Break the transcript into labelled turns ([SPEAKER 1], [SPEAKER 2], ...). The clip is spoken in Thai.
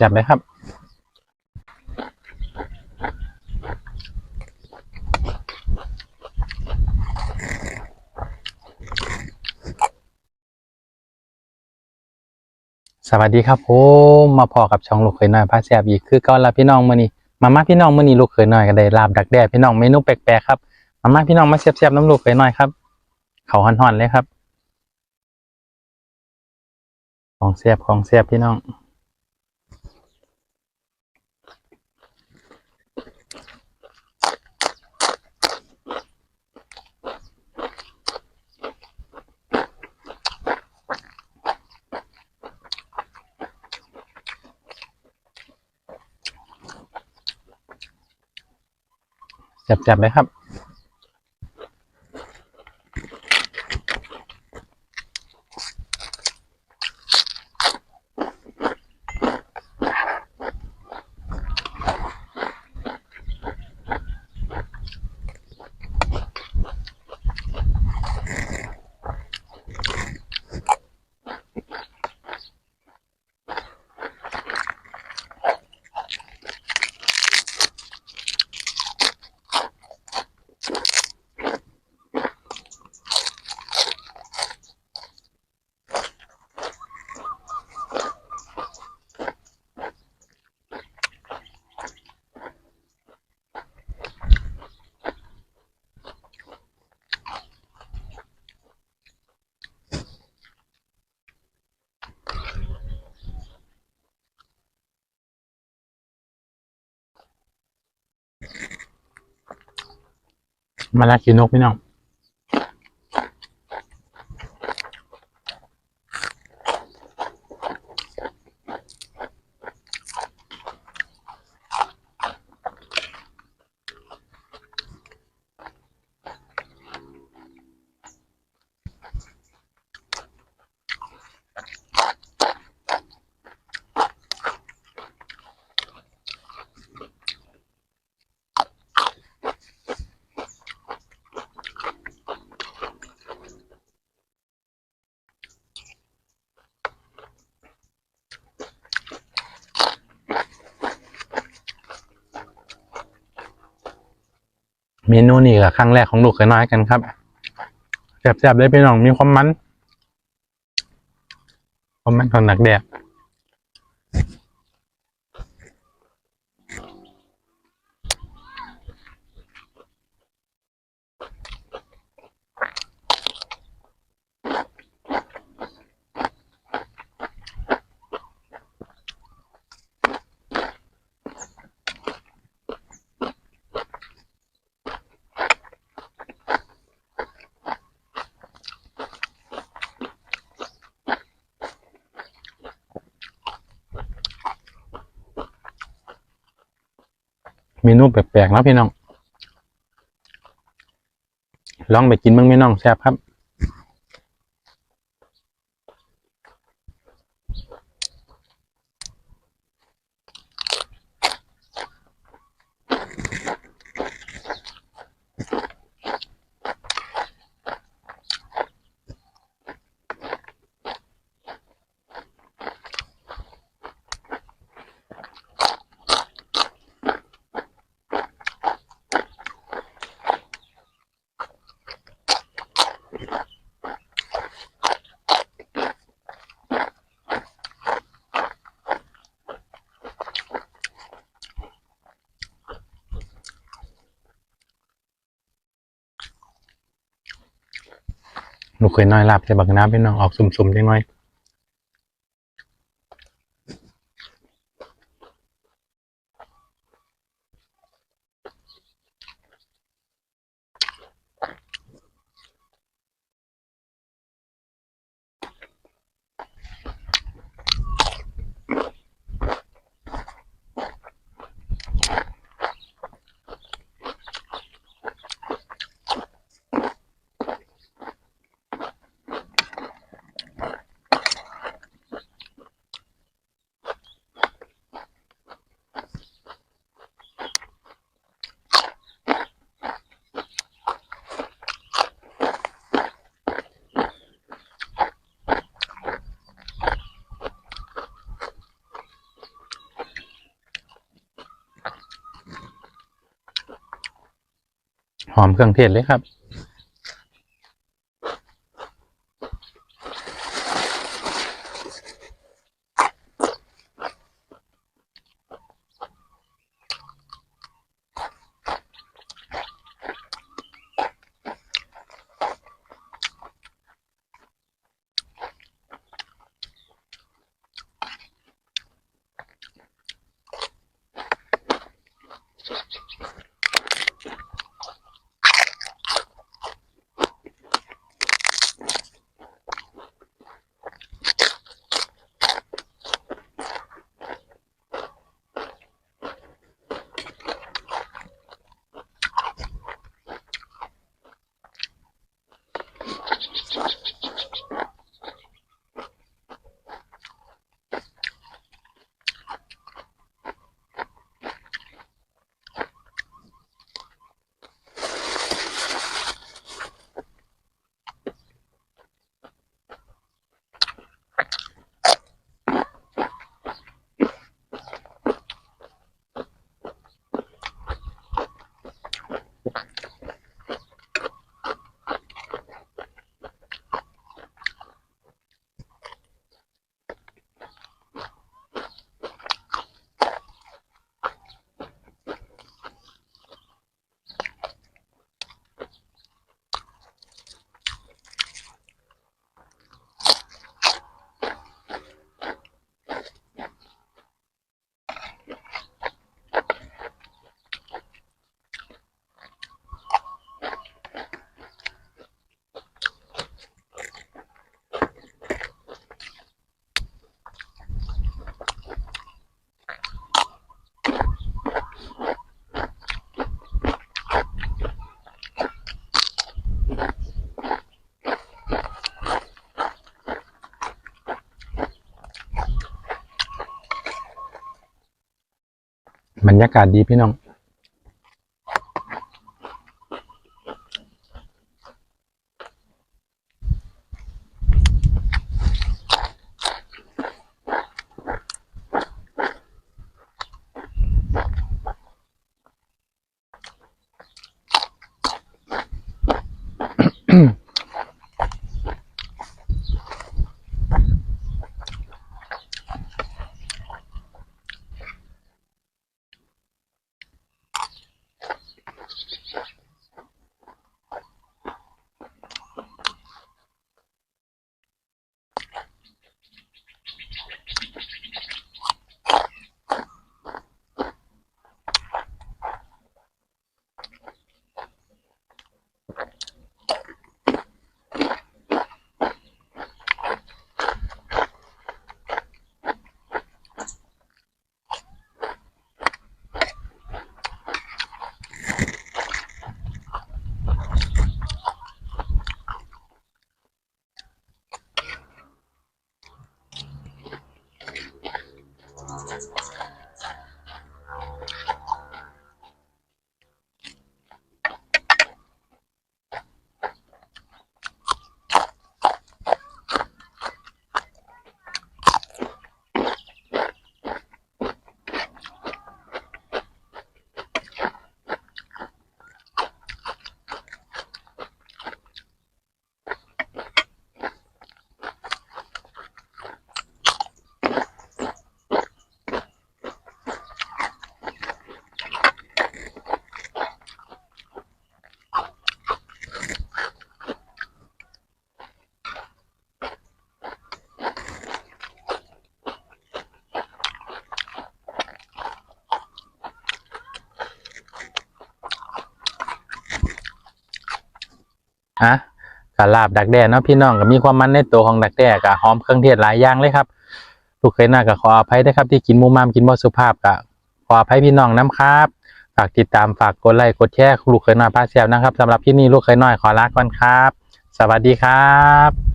[SPEAKER 1] จับๆเลยครับ สวัสดีครับผมมาพอกับช่องลูกเขยน้อยพาแซบอีกคือเก่าละพี่น้องมื้อนี้มามาพี่น้องมื้อนี้ลูกเขยน้อยก็ได้ลาบดักแด้พี่น้องเมนูแปลกๆครับมามาพี่น้องมาแซ่บๆน้ำลูกเขยน้อยครับเขาห่อนๆเลยครับ ของแซบของแซบพี่น้อง จับๆเลยครับ มาลากินนกพี่น้อง เมนูนี้ก็ครั้งแรกของลูกเขยน้อยกันครับแซ่บๆเลยพี่น้องมีความมันความมันของหนักแดด เมนูแปลกๆนะพี่น้อง ลองไปกินบ้างพี่น้องแซ่บครับ ลูกเคยน้อยลาบใส่บักน้ำพี่น้องออกสุ่มๆจังน้อย หอมเครื่องเทศเลยครับ บรรยากาศดีพี่น้อง Thank you. ฮะกะลาบดักแด้เนาะพี่น้องก็มีความมันในตัวของดักแด้กะหอมเครื่องเทศหลายอย่างเลยครับลูกเคยหน้ากะขออภัยนะครับ ที่กินมูมามกินบ่สุภาพกะขออภัยพี่น้องน้ำครับฝากติดตามฝากกดไลค์กดแชร์ลูกเคยน้อยพาเซียวนะครับสำหรับที่นี่ลูกเคยน้อยขอลาก่อนครับ สวัสดีครับ